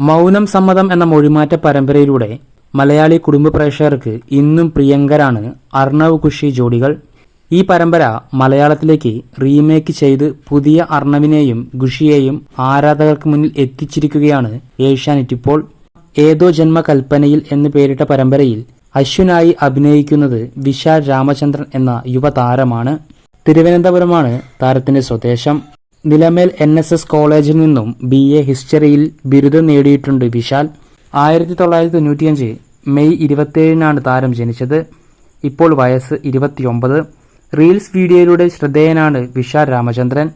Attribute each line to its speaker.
Speaker 1: മൗനം സമ്മതം എന്ന മൊഴിമാറ്റ പരമ്പരയിലൂടെ മലയാളി കുടുംബ പ്രേക്ഷകർക്ക് ഇന്നും പ്രിയങ്കരാണ് അർണവ് കുഷി ജോഡികൾ. ഈ പരമ്പര മലയാളത്തിലേക്ക് റീമേക്ക് ചെയ്ത് പുതിയ അർണവിനെയും ഖുഷിയെയും ആരാധകർക്ക് മുന്നിൽ എത്തിച്ചിരിക്കുകയാണ് ഏഷ്യാനെറ്റ് ഇപ്പോൾ. ഏതോ ജന്മകൽപ്പനയിൽ എന്ന് പേരിട്ട പരമ്പരയിൽ അശ്വിനായി അഭിനയിക്കുന്നത് വിശാൽ രാമചന്ദ്രൻ എന്ന യുവതാരമാണ്. തിരുവനന്തപുരമാണ് താരത്തിന്റെ സ്വദേശം. നിലമേൽ എൻ എസ് എസ് കോളേജിൽ നിന്നും ബി എ ഹിസ്റ്ററിയിൽ ബിരുദം നേടിയിട്ടുണ്ട് വിശാൽ. ആയിരത്തി തൊള്ളായിരത്തി തൊണ്ണൂറ്റിയഞ്ച് മെയ് ഇരുപത്തിയേഴിനാണ് താരം ജനിച്ചത്. ഇപ്പോൾ വയസ്സ് ഇരുപത്തിയൊമ്പത്. റീൽസ് വീഡിയോയിലൂടെ ശ്രദ്ധേയനാണ് വിശാൽ രാമചന്ദ്രൻ.